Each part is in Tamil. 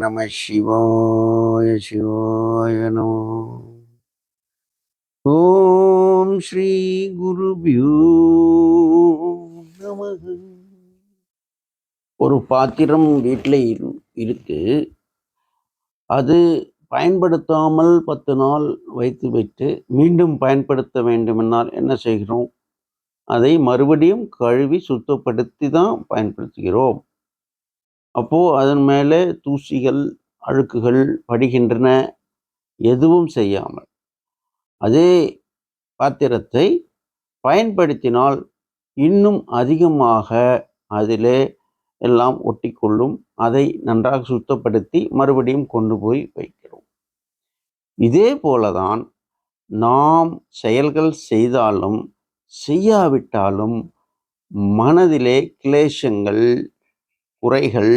நம சிவாய சிவாய நமோ. ஓம் ஸ்ரீ குருபியோ நம. ஒரு பாத்திரம் வீட்டில் இருக்கு. அது பயன்படுத்தாமல் பத்து நாள் வைத்து விட்டு மீண்டும் பயன்படுத்த வேண்டுமென்றால் என்ன செய்கிறோம்? அதை மறுபடியும் கழுவி சுத்தப்படுத்தி தான் பயன்படுத்துகிறோம். அப்போது அதன் மேலே தூசிகள் அழுக்குகள் படிகின்றன. எதுவும் செய்யாமல். அதே பாத்திரத்தை பயன்படுத்தினால் இன்னும் அதிகமாக அதிலே எல்லாம் ஒட்டிக்கொள்ளும். அதை நன்றாக சுத்தப்படுத்தி மறுபடியும் கொண்டு போய் வைக்கிறோம். இதே போலதான் நாம் செயல்கள் செய்தாலும் செய்யாவிட்டாலும் மனதிலே கிளேஷங்கள் குறைகள்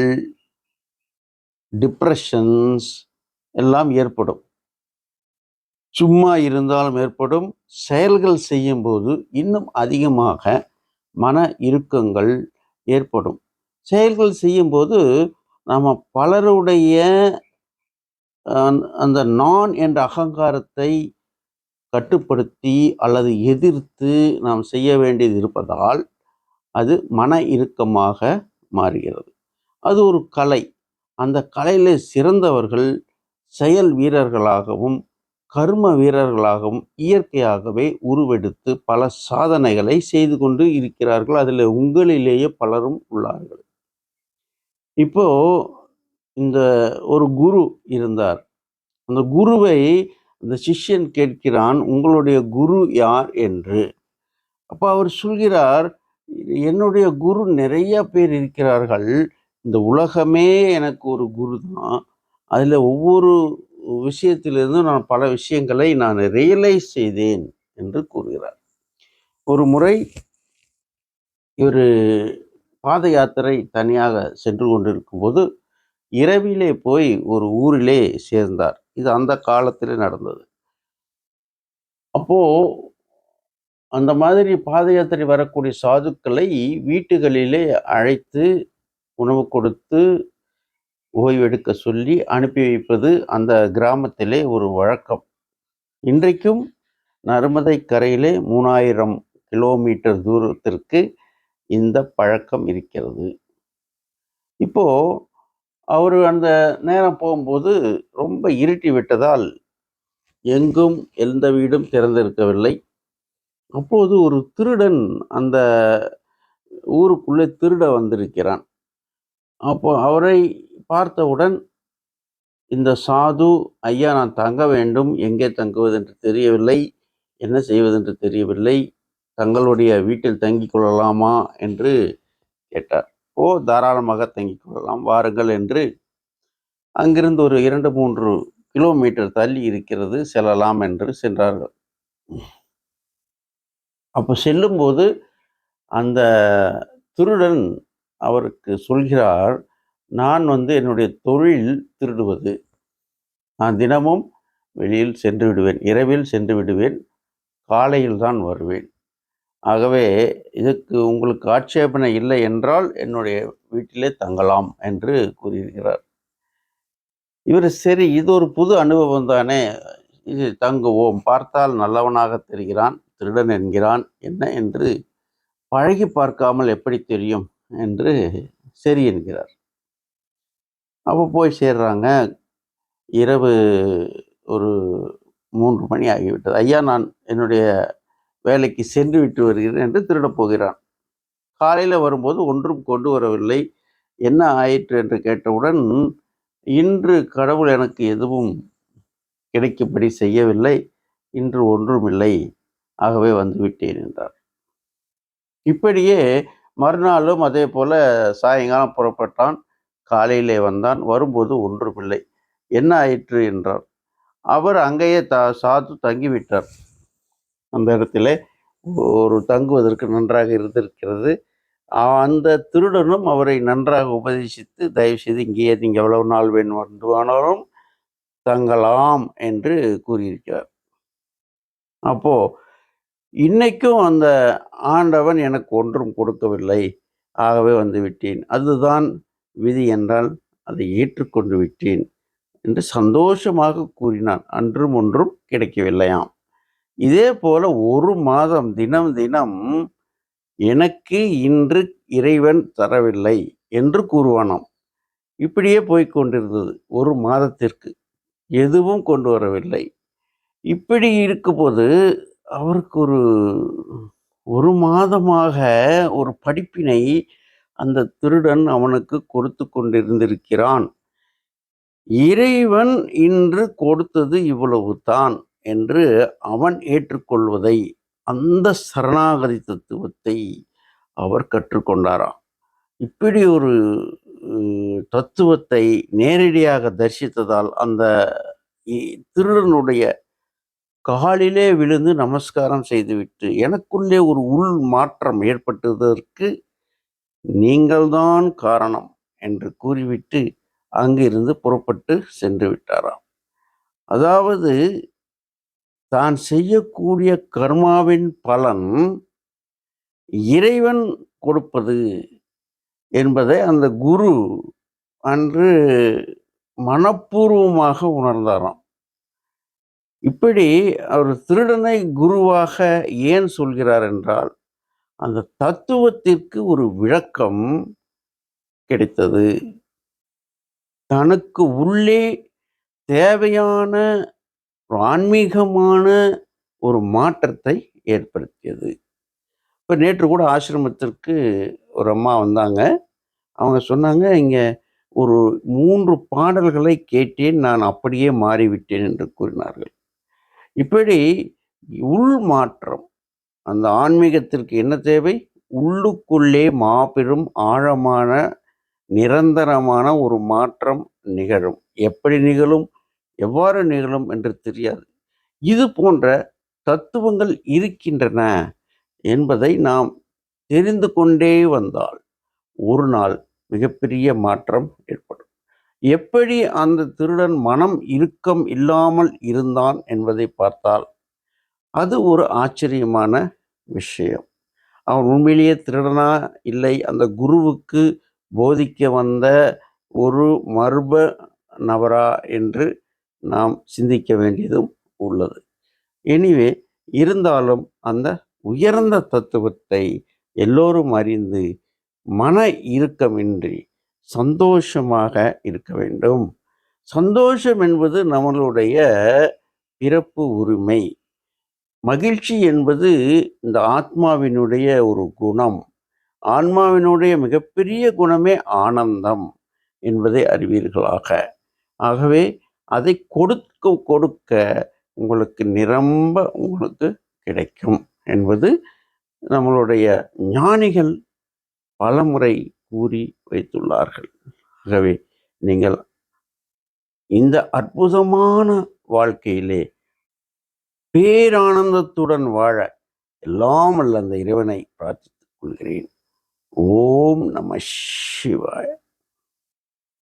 டிப்ரெஷன்ஸ் எல்லாம் ஏற்படும். சும்மா இருந்தாலும் ஏற்படும். செயல்கள் செய்யும்போது இன்னும் அதிகமாக மன இறுக்கங்கள் ஏற்படும். செயல்கள் செய்யும்போது நாம் பலருடைய அந்த நான் என்ற அகங்காரத்தை கட்டுப்படுத்தி அல்லது எதிர்த்து நாம் செய்ய வேண்டியது இருப்பதால் அது மன இறுக்கமாக மாறுகிறது. அது ஒரு கலை. அந்த கலையில் சிறந்தவர்கள் செயல் வீரர்களாகவும் கர்ம வீரர்களாகவும் இயற்கையாகவே உருவெடுத்து பல சாதனைகளை செய்து கொண்டு இருக்கிறார்கள். அதில் உங்களிலேயே பலரும் உள்ளார்கள். இப்போ இந்த ஒரு குரு இருந்தார். அந்த குருவை அந்த சிஷ்யன் கேட்கிறான் உங்களுடைய குரு யார்? என்று. அப்போ அவர் சொல்கிறார் என்னுடைய குரு நிறைய பேர் இருக்கிறார்கள். இந்த உலகமே எனக்கு ஒரு குரு தான். அதில் ஒவ்வொரு விஷயத்திலிருந்தும் நான் பல விஷயங்களை நான் ரியலைஸ் செய்தேன் என்று கூறுகிறார். ஒரு முறை இவர் பாத யாத்திரை தனியாக சென்று கொண்டிருக்கும்போது இரவிலே போய் ஒரு ஊரிலே சேர்ந்தார். இது அந்த காலத்தில் நடந்தது. அப்போது அந்த மாதிரி பாத யாத்திரை வரக்கூடிய சாதுக்களை வீட்டுகளிலே அழைத்து உணவு கொடுத்து ஓய்வெடுக்க சொல்லி அனுப்பி வைப்பது அந்த கிராமத்திலே ஒரு வழக்கம். இன்றைக்கும் நர்மதை கரையிலே மூணாயிரம் கிலோமீட்டர் தூரத்திற்கு இந்த பழக்கம் இருக்கிறது. இப்போ அவர் அந்த நேரம் போகும்போது ரொம்ப இருட்டி விட்டதால் எங்கும் எந்த வீடும் திறந்திருக்கவில்லை. அப்போது ஒரு திருடன் அந்த ஊருக்குள்ளே திருட வந்திருக்கிறான். அப்போ அவரை பார்த்தவுடன் இந்த சாது ஐயா நான் தங்க வேண்டும். எங்கே தங்குவது என்று தெரியவில்லை. என்ன செய்வதென்று தெரியவில்லை. தங்களுடைய வீட்டில் தங்கிக் கொள்ளலாமா? என்று கேட்டார். ஓ தாராளமாக தங்கிக் கொள்ளலாம். வாருங்கள் என்று அங்கிருந்து ஒரு இரண்டு மூன்று கிலோமீட்டர் தள்ளி இருக்கிறது செல்லலாம் என்று சென்றார்கள். அப்போ செல்லும்போது அந்த திருடன் அவருக்கு சொல்கிறார் நான் வந்து என்னுடைய தொழில் திருடுவது. நான் தினமும் வெளியில் சென்று விடுவேன் இரவில் சென்று விடுவேன் காலையில் தான் வருவேன். ஆகவே இதுக்கு உங்களுக்கு ஆட்சேபனை இல்லை என்றால் என்னுடைய வீட்டிலே தங்கலாம் என்று கூறியிருக்கிறார். இவர் சரி இது ஒரு புது அனுபவம் தானே இது தங்குவோம் பார்த்தால் நல்லவனாக தெரிகிறான் திருடன் என்கிறான் என்ன? என்று பழகி பார்க்காமல் எப்படி தெரியும்? என்று சரி என்கிறார். அப்போ போய் சேர்றாங்க. இரவு ஒரு மூன்று மணி ஆகிவிட்டது. ஐயா நான் என்னுடைய வேலைக்கு சென்று விட்டு வருகிறேன் என்று திருடப் போகிறான். காலையில் வரும்போது ஒன்றும் கொண்டு வரவில்லை. என்ன ஆயிற்று என்று கேட்டவுடன் இன்று கடவுள் எனக்கு எதுவும் கிடைக்கும்படி செய்யவில்லை. இன்று ஒன்றும் இல்லை. ஆகவே வந்துவிட்டேன் என்றார். இப்படியே மறுநாளும் அதே போல சாயங்காலம் புறப்பட்டான். காலையிலே வந்தான். வரும்போது ஒன்றுமில்லை என்ன ஆயிற்று என்றார். அவர் அங்கேயே த சாது தங்கிவிட்டார். அந்த இடத்துல ஒரு தங்குவதற்கு நன்றாக இருந்திருக்கிறது. அந்த திருடனும் அவரை நன்றாக உபதேசித்து தயவுசெய்து இங்கேயே நீங்கள் எவ்வளவு நாள் வேண்டுமானாலும் தங்கலாம் என்று கூறியிருக்கிறார். அப்போது இன்னைக்கும் அந்த ஆண்டவன் எனக்கு ஒன்றும் கொடுக்கவில்லை. ஆகவே வந்து விட்டேன். அதுதான் விதி என்றால் அதை ஏற்றுக்கொண்டு விட்டேன் என்று சந்தோஷமாக கூறினான். அன்றும் ஒன்றும் கிடைக்கவில்லையாம். இதே போல ஒரு மாதம் தினம் தினம் எனக்கு இன்று இறைவன் தரவில்லை என்று கூறுவானாம். இப்படியே போய்கொண்டிருந்தது ஒரு மாதத்திற்கு. எதுவும் கொண்டு வரவில்லை. இப்படி இருக்கும்போது அவருக்கு ஒரு ஒரு மாதமாக ஒரு படிப்பினை அந்த திருடன் அவனுக்கு கொடுத்து கொண்டிருந்திருக்கிறான். இறைவன் இன்று கொடுத்தது இவ்வளவு தான் என்று அவன் ஏற்றுக்கொள்வதை அந்த சரணாகதி தத்துவத்தை அவர் கற்றுக்கொண்டாராம். இப்படி ஒரு தத்துவத்தை நேரடியாக தரிசித்ததால் அந்த இ- திருடனுடைய காலிலே விழுந்து நமஸ்காரம் செய்துவிட்டு எனக்குள்ளே ஒரு உள் மாற்றம் ஏற்பட்டதற்கு நீங்கள்தான் காரணம் என்று கூறிவிட்டு அங்கிருந்து புறப்பட்டு சென்று விட்டாராம். அதாவது தான் செய்யக்கூடிய கர்மாவின் பலன் இறைவன் கொடுப்பது என்பதை அந்த குரு அன்று மனப்பூர்வமாக உணர்ந்தாராம். இப்படி அவர் திருடனை குருவாக ஏன் சொல்கிறார் என்றால் அந்த தத்துவத்திற்கு ஒரு விளக்கம் கிடைத்தது. தனக்கு உள்ளே தேவையான ஒரு ஆன்மீகமான ஒரு மாற்றத்தை ஏற்படுத்தியது. இப்போ நேற்று கூட ஆசிரமத்திற்கு ஒரு அம்மா வந்தாங்க. அவங்க சொன்னாங்க இங்கே ஒரு மூன்று பாடல்களை கேட்டேன் நான் அப்படியே மாறிவிட்டேன் என்று கூறினார்கள். இப்படி உள் மாற்றம் அந்த ஆன்மீகத்திற்கு என்ன தேவை? உள்ளுக்குள்ளே மாபெரும் ஆழமான நிரந்தரமான ஒரு மாற்றம் நிகழும். எப்படி நிகழும்? எவ்வாறு நிகழும் என்று தெரியாது. இது போன்ற தத்துவங்கள் இருக்கின்றன என்பதை நாம் தெரிந்து கொண்டே வந்தால் ஒரு நாள் மிகப்பெரிய மாற்றம் ஏற்படும். எப்படி அந்த திருடன் மனம் இறுக்கம் இல்லாமல் இருந்தான் என்பதை பார்த்தால் அது ஒரு ஆச்சரியமான விஷயம். அவன் உண்மையிலேயே திருடனா இல்லை அந்த குருவுக்கு போதிக்க வந்த ஒரு மர்ம நபரா என்று நாம் சிந்திக்க வேண்டியதும் உள்ளது. எனிவே இருந்தாலும் அந்த உயர்ந்த தத்துவத்தை எல்லோரும் அறிந்து மன இறுக்கமின்றி சந்தோஷமாக இருக்க வேண்டும். சந்தோஷம் என்பது நம்மளுடைய பிறப்பு உரிமை. மகிழ்ச்சி என்பது இந்த ஆத்மாவினுடைய ஒரு குணம். ஆன்மாவினுடைய மிகப்பெரிய குணமே ஆனந்தம் என்பதை அறிவீர்களாக. ஆகவே அதை கொடுக்க கொடுக்க உங்களுக்கு நிரம்ப உங்களுக்கு கிடைக்கும் என்பது நம்மளுடைய ஞானிகள் பலமுறை கூறி வைத்துள்ளார்கள். ஆகவே நீங்கள் இந்த அற்புதமான வாழ்க்கையிலே பேரானந்தத்துடன் வாழ எல்லாம் அல்ல அந்த இறைவனை பிரார்த்தித்துக் கொள்கிறேன். ஓம் நம சிவாய.